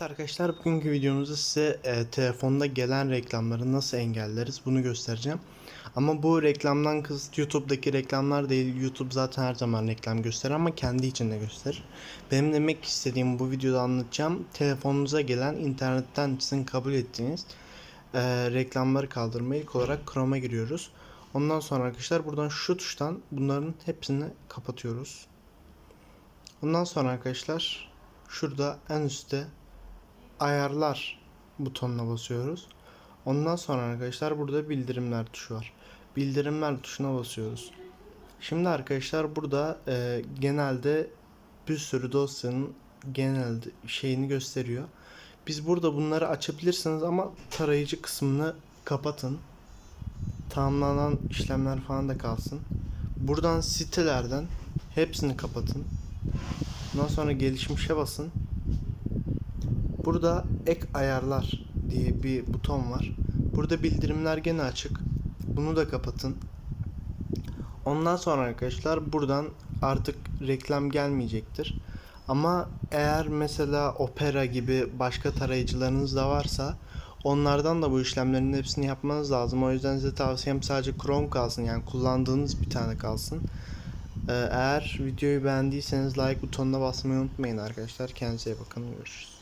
Arkadaşlar bugünkü videomuzda size e, telefonda gelen reklamları nasıl engelleriz bunu göstereceğim. Ama bu reklamdan kısıt YouTube'daki reklamlar değil. YouTube zaten her zaman reklam gösterir ama kendi içinde gösterir. Benim demek istediğim bu videoda anlatacağım. Telefonunuza gelen internetten sizin kabul ettiğiniz e, reklamları kaldırmaya ilk olarak Chrome'a giriyoruz. Ondan sonra arkadaşlar buradan şu tuştan bunların hepsini kapatıyoruz. Ondan sonra arkadaşlar şurada en üstte ayarlar butonuna basıyoruz. Ondan sonra arkadaşlar burada bildirimler tuşu var. Bildirimler tuşuna basıyoruz. Şimdi arkadaşlar burada e, genelde bir sürü dosyanın genelde şeyini gösteriyor. Biz burada bunları açabilirsiniz ama tarayıcı kısmını kapatın. Tamamlanan işlemler falan da kalsın. Buradan sitelerden hepsini kapatın. Ondan sonra gelişmişe basın. Burada ek ayarlar diye bir buton var. Burada bildirimler gene açık. Bunu da kapatın. Ondan sonra arkadaşlar buradan artık reklam gelmeyecektir. Ama eğer mesela Opera gibi başka tarayıcılarınız da varsa onlardan da bu işlemlerin hepsini yapmanız lazım. O yüzden size tavsiyem sadece Chrome kalsın yani kullandığınız bir tane kalsın. Ee, Eğer videoyu beğendiyseniz like butonuna basmayı unutmayın arkadaşlar. Kendinize iyi bakın. Görüşürüz.